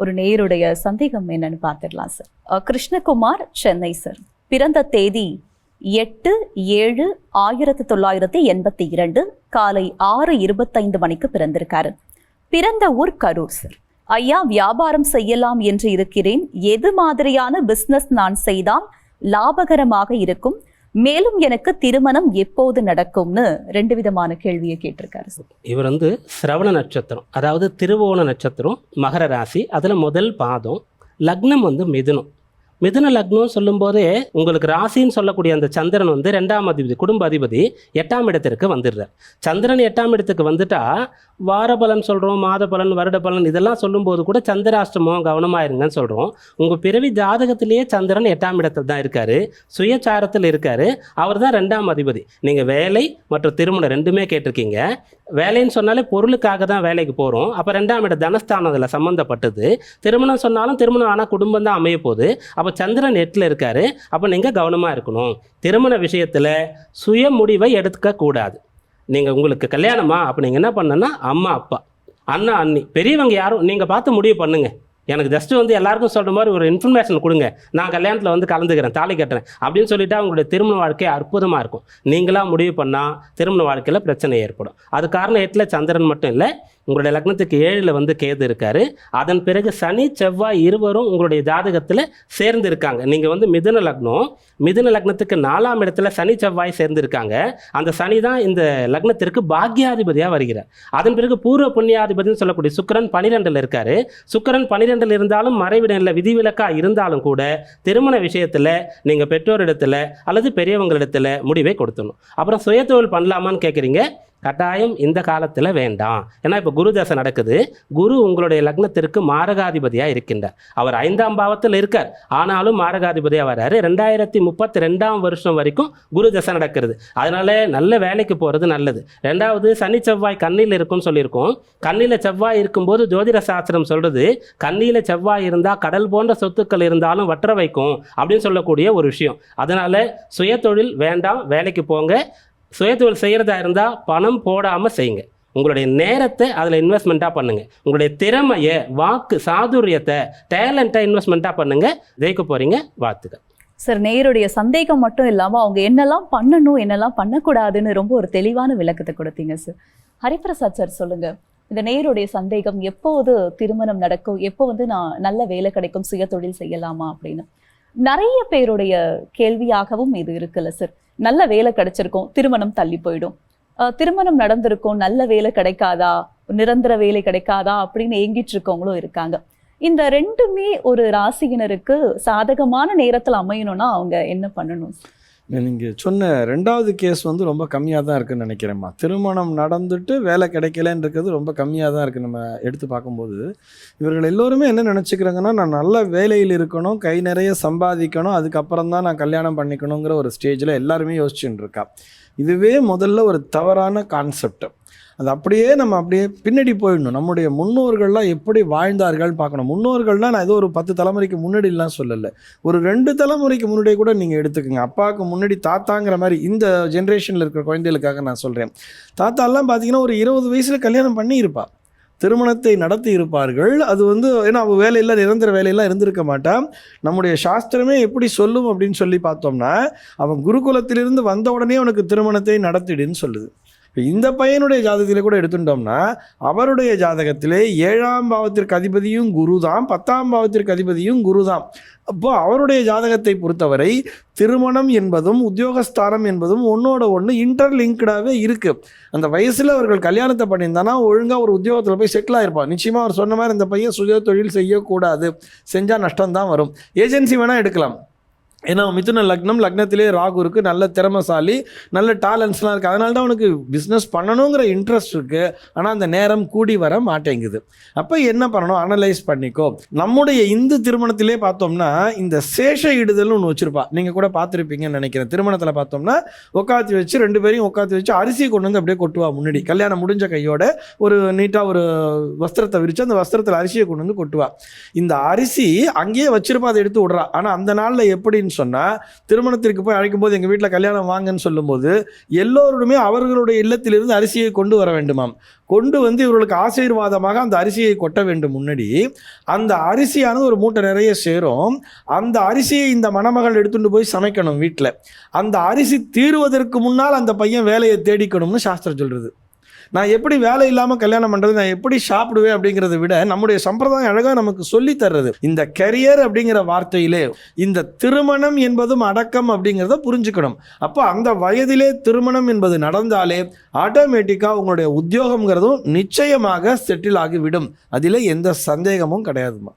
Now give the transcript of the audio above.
ஒரு நேயருடைய சந்தேகம் என்னன்னு பார்த்துடலாம் சார் கிருஷ்ணகுமார் சென்னை சார் பிறந்த தேதி எட்டு ஏழு ஆயிரத்தி தொள்ளாயிரத்தி எண்பத்தி இரண்டு. காலை ஆறு இருபத்தைந்து மணிக்கு பிறந்திருக்காரு. பிறந்த ஊர் கரூர் சார் ஐயா வியாபாரம் செய்யலாம் என்று இருக்கிறேன். எது மாதிரியான பிஸ்னஸ் நான் செய்தால் லாபகரமாக இருக்கும். மேலும் எனக்கு திருமணம் எப்போது நடக்கும்னு ரெண்டு விதமான கேள்வியை கேட்டிருக்காரு இவர் வந்து சிரவண நட்சத்திரம் அதாவது திருவோண நட்சத்திரம் மகர ராசி அதில் முதல் பாதம் லக்னம் வந்து மிதுனம். மிதுன லக்னம் சொல்லும்போதே உங்களுக்கு ராசின்னு சொல்லக்கூடிய அந்த சந்திரன் வந்து ரெண்டாம் அதிபதி குடும்ப அதிபதி எட்டாம் இடத்திற்கு வந்துடுறார். சந்திரன் எட்டாம் இடத்துக்கு வந்துட்டா வார பலன் சொல்கிறோம் மாத பலன் வருட பலன் இதெல்லாம் சொல்லும்போது கூட சந்திராஷ்டமம் கவனமாக இருங்கன்னு சொல்கிறோம் உங்கள் பிறவி ஜாதகத்திலேயே சந்திரன் எட்டாம் இடத்துல தான் இருக்கார். சுயச்சாரத்தில் இருக்கார். அவர் தான் ரெண்டாம் அதிபதி. நீங்கள் வேலை மற்றும் திருமணம் ரெண்டுமே கேட்டிருக்கீங்க. வேலைன்னு சொன்னாலே பொருளுக்காக தான் வேலைக்கு போகிறோம் அப்போ ரெண்டாம் இடம் தனஸ்தானம் அதில் சம்மந்தப்பட்டது திருமணம் சொன்னாலும் திருமணம் ஆனால் குடும்பம் தான் அமைய போகுது. அப்போ சந்திரன் எட்டில் இருக்கார். அப்போ நீங்கள் கவனமாக இருக்கணும். திருமண விஷயத்தில் சுய முடிவை எடுக்கக்கூடாது நீங்கள் உங்களுக்கு கல்யாணமா? அப்போ நீங்கள் என்ன பண்ணனா அம்மா அப்பா அண்ணா அண்ணி பெரியவங்க யாரும் நீங்கள் பார்த்து முடிவு பண்ணுங்க. எனக்கு ஜஸ்ட் வந்து எல்லாருக்கும் சொல்கிற மாதிரி ஒரு இன்ஃபர்மேஷன் கொடுங்க. நான் கல்யாணத்தில் வந்து கலந்துக்கிறேன் தாலி கட்டுறேன் அப்படின்னு சொல்லிட்டு அவங்களுடைய திருமண வாழ்க்கை அற்புதமாக இருக்கும். நீங்களாக முடிவு பண்ணால் திருமண வாழ்க்கையில் பிரச்சனை ஏற்படும். அது காரணம் எட்டில் சந்திரன் மட்டும் இல்லை உங்களுடைய லக்னத்துக்கு ஏழில் வந்து கேது இருக்காரு. அதன் பிறகு சனி செவ்வாய் இருவரும் உங்களுடைய ஜாதகத்தில் சேர்ந்து இருக்காங்க. நீங்கள் வந்து மிதுன லக்னம் மிதுன லக்னத்துக்கு நாலாம் இடத்துல சனி செவ்வாய் சேர்ந்து இருக்காங்க. அந்த சனி தான் இந்த லக்னத்திற்கு பாக்யாதிபதியாக வருகிறார். அதன் பிறகு பூர்வ புண்ணியாதிபதினு சொல்லக்கூடிய சுக்கிரன் பனிரெண்டில் இருக்காரு. சுக்கிரன் பனிரெண்டில் இருந்தாலும் மறைவிடனில் விதிவிலக்காக இருந்தாலும் கூட திருமண விஷயத்தில் நீங்கள் பெற்றோரிடத்தில் அல்லது பெரியவங்களிடத்தில் முடிவை கொடுத்துடணும். அப்புறம் சுயத்தொழில் பண்ணலாமான்னு கேட்குறீங்க கட்டாயம் இந்த காலத்தில் வேண்டாம். ஏன்னா இப்போ குரு தசை நடக்குது. குரு உங்களுடைய லக்னத்திற்கு மாரகாதிபதியாக இருக்கின்றார். அவர் ஐந்தாம் பாவத்தில் இருக்கார். ஆனாலும் மாரகாதிபதியாக வர்றாரு. ரெண்டாயிரத்தி முப்பத்தி ரெண்டாம் வருஷம் வரைக்கும் குரு தசை நடக்கிறது. அதனால நல்ல வேலைக்கு போகிறது நல்லது. ரெண்டாவது சனி செவ்வாய் கண்ணில் இருக்கும்னு சொல்லியிருக்கோம். கண்ணில் செவ்வாய் இருக்கும்போது ஜோதிட சாஸ்திரம் சொல்கிறது கண்ணியில் செவ்வாய் இருந்தால் கடல் போன்ற சொத்துக்கள் இருந்தாலும் வற்ற வைக்கும். அப்படின்னு சொல்லக்கூடிய ஒரு விஷயம். அதனால சுயதொழில் வேண்டாம். வேலைக்கு போங்க. சுயதொழில் செய்கிறதா இருந்தால் பணம் போடாமல் செய்யுங்க. உங்களுடைய நேரத்தை அதில் இன்வெஸ்ட்மெண்ட்டாக பண்ணுங்கள் உங்களுடைய திறமையை வாக்கு சாதுரியத்தை டேலண்ட்டாக இன்வெஸ்ட்மெண்ட்டாக பண்ணுங்கள் ஜெயிக்க போகிறீங்க வாழ்த்துக்கள். சார் நேயருடைய சந்தேகம் மட்டும் இல்லாமல் அவங்க என்னெல்லாம் பண்ணணும் என்னெல்லாம் பண்ணக்கூடாதுன்னு ரொம்ப ஒரு தெளிவான விளக்கத்தை கொடுத்தீங்க சார். ஹரிபிரசாத் சார் சொல்லுங்கள் இந்த நேயருடைய சந்தேகம் எப்போது திருமணம் நடக்கும்? எப்போ வந்து நான் நல்ல வேலை கிடைக்கும்? சுய தொழில் செய்யலாமா அப்படின்னு. நிறைய பேருடைய கேள்வியாகவும் இது இருக்குல்ல சார் நல்ல வேலை கிடைச்சிருக்கும் திருமணம் தள்ளி போயிடும். திருமணம் நடந்திருக்கும் நல்ல வேலை கிடைக்காதா நிரந்தர வேலை கிடைக்காதா அப்படின்னு ஏங்கிட்டு இருக்கவங்களும் இருக்காங்க. இந்த ரெண்டுமே ஒரு ராசியினருக்கு சாதகமான நேரத்தில் அமையணும்னா அவங்க என்ன பண்ணணும் நீங்கள் சொன்ன ரெண்டாவது கேஸ் வந்து ரொம்ப கம்மியாக தான் இருக்குன்னு நினைக்கிறேம்மா. திருமணம் நடந்துட்டு வேலை கிடைக்கலன்றது ரொம்ப கம்மியாக தான் இருக்குது நம்ம எடுத்து பார்க்கும்போது. இவர்கள் எல்லோருமே என்ன நினச்சிக்கிறாங்கன்னா நான் நல்ல வேலையில் இருக்கணும் கை நிறைய சம்பாதிக்கணும் அதுக்கப்புறம் தான் நான் கல்யாணம் பண்ணிக்கணுங்கிற ஒரு ஸ்டேஜில் எல்லாருமே யோசிச்சுட்டு இருக்கா. இதுவே முதல்ல ஒரு தவறான கான்செப்ட் அது அப்படியே நம்ம அப்படியே பின்னாடி போயிடணும். நம்முடைய முன்னோர்கள்லாம் எப்படி வாழ்ந்தார்கள் பார்க்கணும். முன்னோர்கள்லாம் நான் ஏதோ ஒரு பத்து தலைமுறைக்கு முன்னாடிலாம் சொல்லலை. ஒரு ரெண்டு தலைமுறைக்கு முன்னாடி கூட நீங்கள் எடுத்துக்கோங்க. அப்பாவுக்கு முன்னாடி தாத்தாங்கிற மாதிரி இந்த ஜென்ரேஷனில் இருக்கிற குழந்தைகளுக்காக நான் சொல்கிறேன் தாத்தாலாம் பார்த்தீங்கன்னா ஒரு இருபது வயசில் கல்யாணம் பண்ணியிருப்பா. திருமணத்தை நடத்தி இருப்பார்கள். அது வந்து ஏன்னா அவள் வேலையெல்லாம் நிரந்தர வேலையெல்லாம் இருந்திருக்க மாட்டான் நம்முடைய சாஸ்திரமே எப்படி சொல்லும் அப்படின்னு சொல்லி பார்த்தோம்னா அவன் குருகுலத்திலிருந்து வந்த உடனே அவனுக்கு திருமணத்தை நடத்திடுன்னு சொல்லுது. இப்போ இந்த பையனுடைய ஜாதகத்திலே கூட எடுத்துட்டோம்னா அவருடைய ஜாதகத்திலே ஏழாம் பாவத்திற்கு அதிபதியும் குரு தான் பத்தாம் பாவத்திற்கு அதிபதியும் குரு தான் அப்போ அவருடைய ஜாதகத்தை பொறுத்தவரை திருமணம் என்பதும் உத்தியோகஸ்தானம் என்பதும் ஒன்றோட ஒன்று இன்டர்லிங்க்டாகவே இருக்குது அந்த வயசில் அவர்கள் கல்யாணத்தை பண்ணியிருந்தானா ஒழுங்காக ஒரு உத்தியோகத்தில் போய் செட்டில் ஆகிருப்பான் நிச்சயமாக அவர் சொன்ன மாதிரி இந்த பையன் சுய தொழில் செய்யக்கூடாது. செஞ்சால் நஷ்டம்தான் வரும். ஏஜென்சி வேணால் எடுக்கலாம். ஏன்னா மிதுன லக்னம் லக்னத்திலே ராகு இருக்குது நல்ல திறமசாலி நல்ல டேலண்ட்ஸ்லாம் இருக்குது அதனால தான் அவனுக்கு பிஸ்னஸ் பண்ணணுங்கிற இன்ட்ரெஸ்ட் இருக்குது ஆனால் அந்த நேரம் கூடி வர மாட்டேங்குது. அப்போ என்ன பண்ணணும்? அனலைஸ் பண்ணிக்கோ. நம்முடைய இந்து திருமணத்திலே பார்த்தோம்னா இந்த சேஷ இடுதல்னு ஒன்று வச்சுருப்பா. நீங்கள் கூட பார்த்துருப்பீங்கன்னு நினைக்கிறேன். திருமணத்தில் பார்த்தோம்னா உட்காத்தி வச்சு ரெண்டு பேரையும் உட்காத்தி வச்சு அரிசி கொண்டு வந்து அப்படியே கொட்டுவா முன்னாடி. கல்யாணம் முடிஞ்ச கையோட ஒரு நீட்டாக ஒரு வஸ்திரத்தை விரித்து அந்த வஸ்திரத்தில் அரிசியை கொண்டு வந்து கொட்டுவா. இந்த அரிசி அங்கேயே வச்சிருப்பா அதை எடுத்து விட்றா. ஆனால் அந்த நாளில் எப்படி அப்படின்னு சொன்னால் திருமணத்திற்கு போய் அழைக்கும் போது எங்கள் வீட்டில் கல்யாணம் வாங்கன்னு சொல்லும்போது எல்லோருமே அவர்களுடைய இல்லத்திலிருந்து அரிசியை கொண்டு வர வேண்டுமாம். கொண்டு வந்து இவர்களுக்கு ஆசீர்வாதமாக அந்த அரிசியை கொட்ட வேண்டும். முன்னாடி அந்த அரிசியானது ஒரு மூட்டை நிறைய சேரும். அந்த அரிசியை இந்த மணமகள் எடுத்துகிட்டு போய் சமைக்கணும் வீட்டில் அந்த அரிசி தீருவதற்கு முன்னால் அந்த பையன் வேலையை தேடிக்கணும்னு சாஸ்திரம் சொல்கிறது நான் எப்படி வேலை இல்லாமல் கல்யாணம் பண்ணுறது நான் எப்படி சாப்பிடுவேன் அப்படிங்கிறத விட நம்முடைய சம்பிரதாயம் அழகாக நமக்கு சொல்லி தர்றது. இந்த கரியர் அப்படிங்கிற வார்த்தையிலே இந்த திருமணம் என்பதும் அடக்கம் அப்படிங்கிறத புரிஞ்சுக்கணும். அப்போ அந்த வயதிலே திருமணம் என்பது நடந்தாலே ஆட்டோமேட்டிக்காக உங்களுடைய உத்தியோகங்கிறதும் நிச்சயமாக செட்டில் ஆகிவிடும். அதில் எந்த சந்தேகமும் கிடையாதுமா